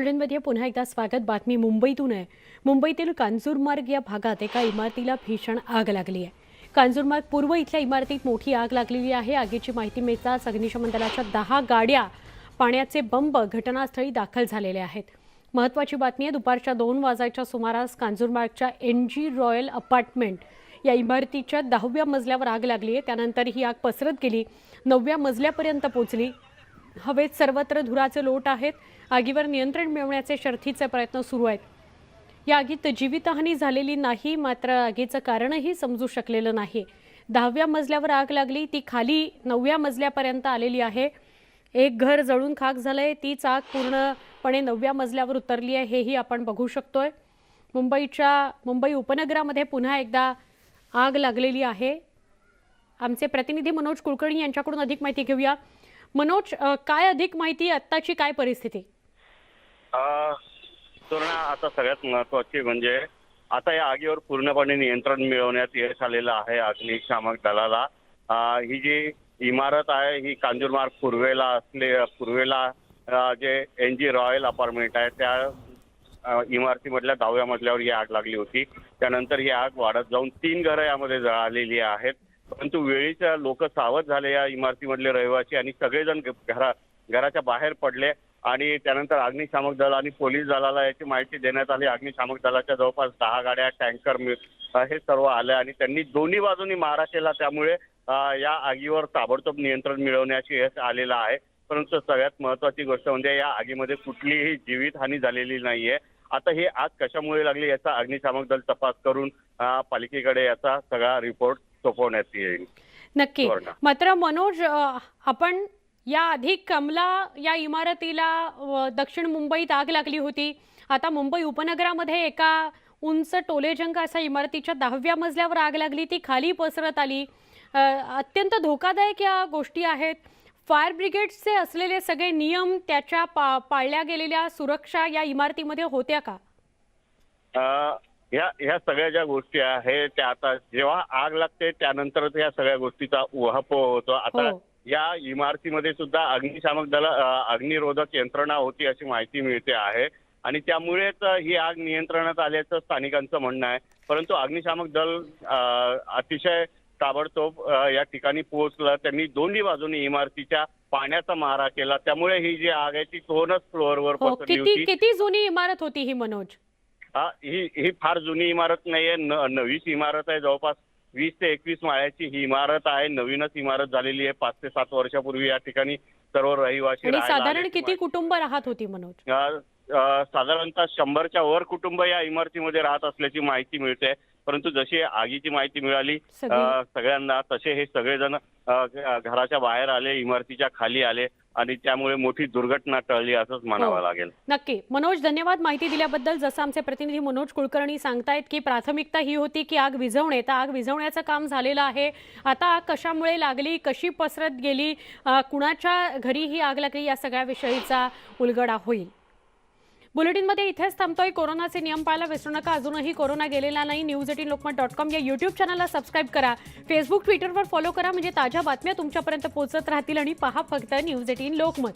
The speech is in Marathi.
बुलेटिनमध्ये पुन्हा एकदा स्वागत बातमी मुंबईतून आहे. मुंबईतील कांजूरमार्ग या भागात एका इमारतीला भीषण आग लागली आहे. कांजूरमार्ग पूर्व इथल्या इमारतीत मोठी आग लागलेली आहे. आगीची माहिती मिळताच अग्निशमन दलाच्या दहा गाड्या पाण्याचे बंब घटनास्थळी दाखल झालेले आहेत. महत्त्वाची बातमी आहे दुपारच्या दोन वाजायच्या सुमारास कांजूरमार्गच्या एन जी रॉयल अपार्टमेंट या इमारतीच्या दहाव्या मजल्यावर आग लागली आहे. त्यानंतर ही आग पसरत गेली. नवव्या मजल्यापर्यंत पोचली हवेत सर्वत्र धुराचे लोट आहेत. आगीवर नियंत्रण मिळवण्याचे शर्थीचे प्रयत्न सुरू आहेत. या आगीत जीवितहानी झालेली नाही मात्र आगीचं कारणही समजू शकलेलं नाही. दहाव्या मजल्यावर आग लागली ती खाली नवव्या मजल्यापर्यंत आलेली आहे. एक घर जळून खाक झालंय तीच आग पूर्णपणे नवव्या मजल्यावर उतरली आहे हेही आपण बघू शकतोय. मुंबईच्या मुंबई उपनगरामध्ये पुन्हा एकदा आग लागलेली आहे. आमचे प्रतिनिधी मनोज कुलकर्णी यांच्याकडून अधिक माहिती घेऊया. मनोज काय अधिक माहिती आत्ताची काय परिस्थिती? सुवर्णा आता सगळ्यात महत्वाची म्हणजे आता या आगीवर पूर्णपणे नियंत्रण मिळवण्यात यश आलेलं आहे अग्निशामक दलाला. ही जी इमारत आहे ही कांजूरमार्ग पूर्वेला असले पूर्वेला जे एन जी रॉयल अपार्टमेंट आहे त्या इमारतीमधल्या दहाव्या मजल्यावर ही आग लागली होती. त्यानंतर ही आग वाढत जाऊन तीन घरं यामध्ये जळालेली आहेत. परंतु वेळीच्या लोक सावध झाले या इमारतीमधले रहिवासी आणि सगळेजण घरा घराच्या बाहेर पडले आणि त्यानंतर अग्निशामक दल आणि पोलीस दलाला याची माहिती देण्यात आली. अग्निशामक दलाच्या जवळपास दहा गाड्या टँकर हे सर्व आले आणि त्यांनी दोन्ही बाजूनी मारा केला. त्यामुळे या आगीवर ताबडतोब नियंत्रण मिळवण्याची यश आलेलं आहे. परंतु सगळ्यात महत्वाची गोष्ट म्हणजे या आगीमध्ये कुठलीही जीवितहानी झालेली नाहीये. आता ही आग कशामुळे लागली याचा अग्निशामक दल तपास करून पालिकेकडे याचा सगळा रिपोर्ट सोपवण्यात येईल. नक्की. सुवर्ण. मात्र मनोज आपण या आधी कमला या इमारतीला दक्षिण मुंबईत आग लागली होती. आता मुंबई उपनगरामध्ये एका उंच टोलेजंग अशा इमारतीच्या दहाव्या मजल्यावर आग लागली. ती खाली पसरत आली. अत्यंत धोकादायक या गोष्टी आहेत. फायर ब्रिगेडचे असलेले सगळे नियम त्याच्या पा पाळल्या गेलेल्या सुरक्षा या इमारतीमध्ये होत्या का? ह्या ह्या सगळ्या ज्या गोष्टी आहेत त्या आता जेव्हा आग लागते त्यानंतरच या सगळ्या गोष्टीचा उहापोह होतो. आता हो. या इमारतीमध्ये सुद्धा अग्निशामक दल अग्निरोधक यंत्रणा होती अशी माहिती मिळते आहे. आणि त्यामुळेच ही आग नियंत्रणात आल्याचं स्थानिकांचं म्हणणं आहे. परंतु अग्निशामक दल अतिशय ताबडतोब या ठिकाणी पोहोचलं. त्यांनी दोन्ही बाजूनी इमारतीच्या पाण्याचा मारा केला. त्यामुळे ही जी आग आहे ती दोनच फ्लोअरवर हो पसरली होती. किती जुनी इमारत होती ही मनोज? हा ही ही फार जुनी इमारत नाहीये. नवीच इमारत आहे जवळपास. वीस ते एकवीस माळ्याची ही इमारत आहे. नवीनच इमारत झालेली आहे. पाच ते सात वर्षापूर्वी या ठिकाणी सर्व रहिवासी राहायला साधारण. किती कुटुंब राहत होती मनोज? साधारणतः शंभरच्या वर कुटुंब या इमारतीमध्ये राहत असल्याची माहिती मिळते. परंतु जशी आगीची माहिती मिळाली सगळ्यांना तसे हे सगळेजण घराच्या बाहेर आले इमारतीच्या खाली आले आणि त्यामुळे मोठी दुर्घटना टळली असंच म्हणावं हो. लागेल. नक्की. मनोज धन्यवाद माहिती दिल्याबद्दल. जसं आमचे प्रतिनिधी मनोज कुलकर्णी सांगतायत की प्राथमिकता ही होती की आग विझवणे. तर आग विझवण्याचं काम झालेलं आहे. आता आग कशामुळे लागली? कशी पसरत गेली? कुणाच्या घरी ही आग लागली? या सगळ्या विषयीचा उलगडा होईल. बुलेटिनमध्ये इथेच थांबतोय. कोरोनाचे नियम पाळायला विसरू नका. अजूनही कोरोना गेलेला नाही. News eighteen Lokmat dot com या युट्यूब चॅनलला सबस्क्राईब करा. फेसबुक ट्विटरवर फॉलो करा. म्हणजे ताज्या बातम्या तुमच्यापर्यंत पोहोचत राहतील आणि पहा फक्त न्यूज एटीन लोकमत.